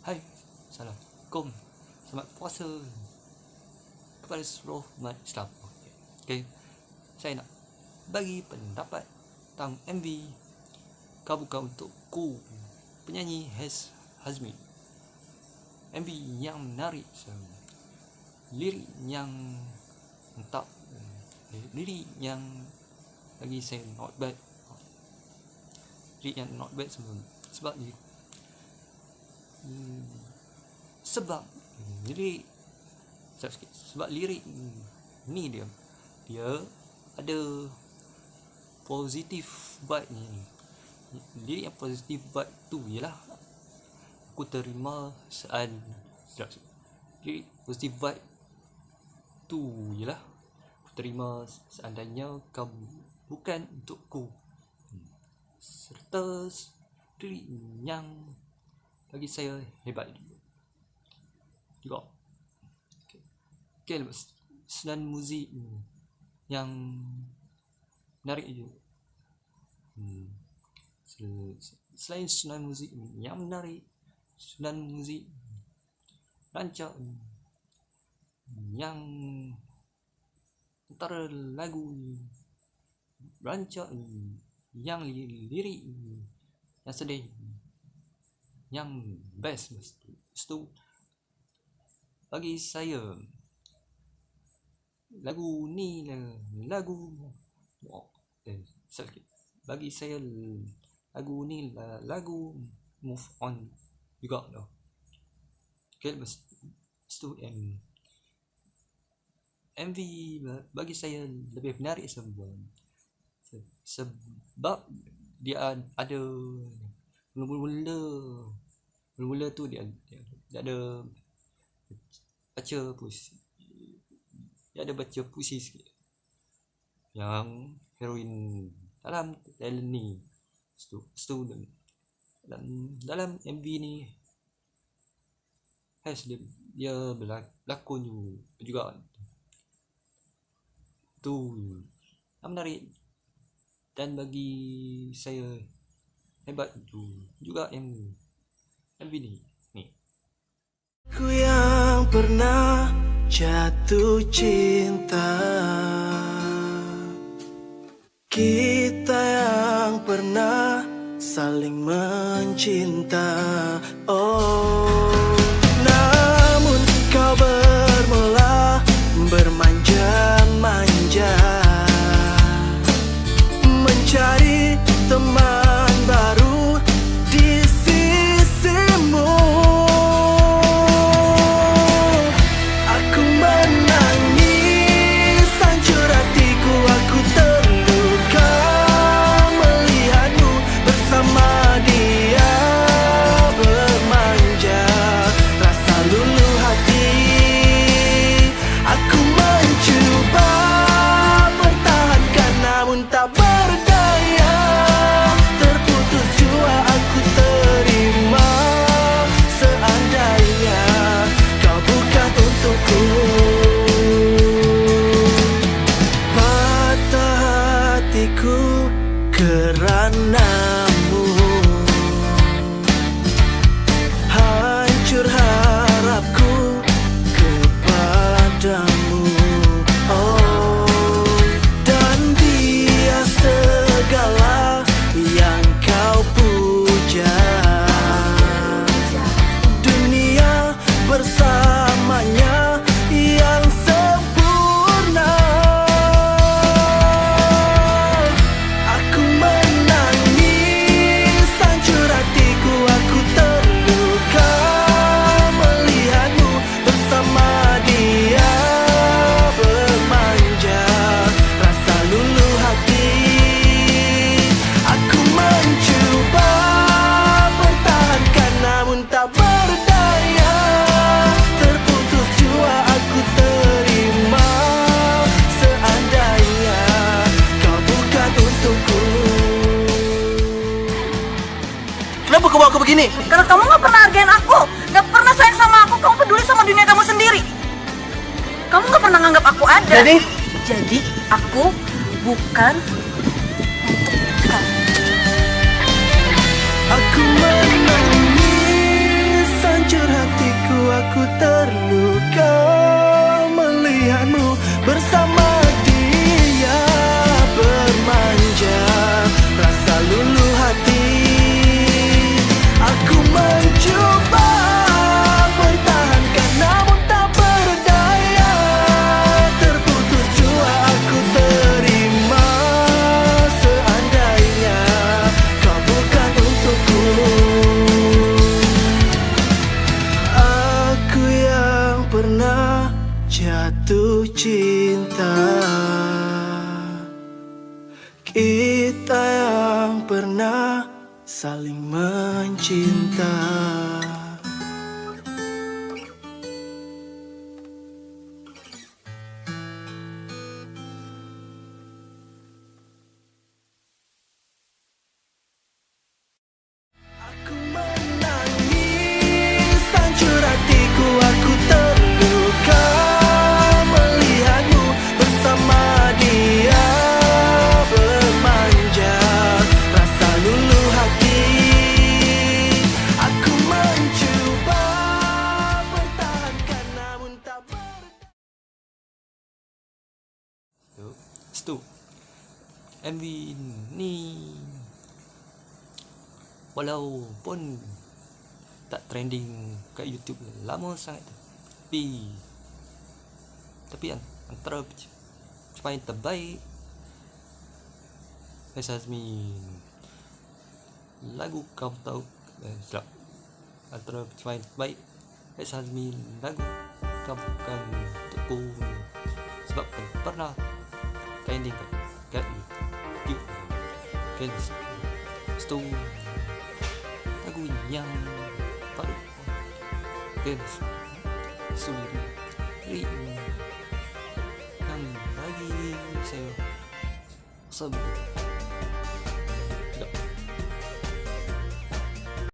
Hai, Assalamualaikum Selamat puasa. Kepada seluruh umat Islam. Okay Saya nak bagi pendapat Tentang MV Kau bukan untuk ku Penyanyi Hez Hazmi. MV yang menarik Lirik yang Entah Lirik yang Bagi saya not bad. Lirik yang not bad sebab Sebab dia Hmm, sebab. Lirik sebab, sikit, sebab lirik ni dia dia ada positif vibe ni. Lirik yang positif vibe tu ialah aku terima sean sekejap, sekejap. lirik positif vibe tu ialah aku terima seandainya kau bukan untukku. Hmm. serta lirik yang bagi saya hebat juga. Okay. okay senan muzik ni yang menarik je. Hmm. Sel- Selain senan muzik ni yang menarik, senan muzik rancak yang antara lagu rancak yang li- lirik yang sedih yang best mesti itu bagi saya lagu ni lah lagu oh, eh, sikit. bagi saya lagu ni lah lagu move on juga dah okay, lepas tu M MV bagi saya lebih menarik sebab sebab dia ada mula-mula mula-mula tu dia, dia, dia ada baca puisi. Dia ada baca puisi sikit. Yang heroin dalam talent ni stu, stu dalam MV ni has dia, dia berlakon juga. Tu yang menarik dan bagi saya hebat. Juga yang MV ni. Ni. Ku yang pernah jatuh cinta. Kita yang pernah saling mencinta. Oh bersamanya yang sempurna. Aku menangis hancur hatiku aku terluka Melihatmu bersama dia bermanja. Rasa luluh hati Aku mencuba pertahankan namun tak Kenapa kau bawa aku begini? Kalau kamu nggak pernah hargain aku, nggak pernah sayang sama aku, kamu peduli sama dunia kamu sendiri. Kamu nggak pernah nganggap aku ada. Jadi? Jadi aku bukan Kita yang pernah saling mencintai. Lepas tu MV ni Walaupun Tak trending kat YouTube Lama sangat Tapi Tapi an- antara penc- Pencapaian terbaik Faiz Azmi Lagu kau tahu eh, Silap Antara pencapaian terbaik Faiz Azmi Lagu kau bukan untukku Sebab kan pernah trending kat, kat YouTube kan lepas tu lagu yang. Baru kan so lirik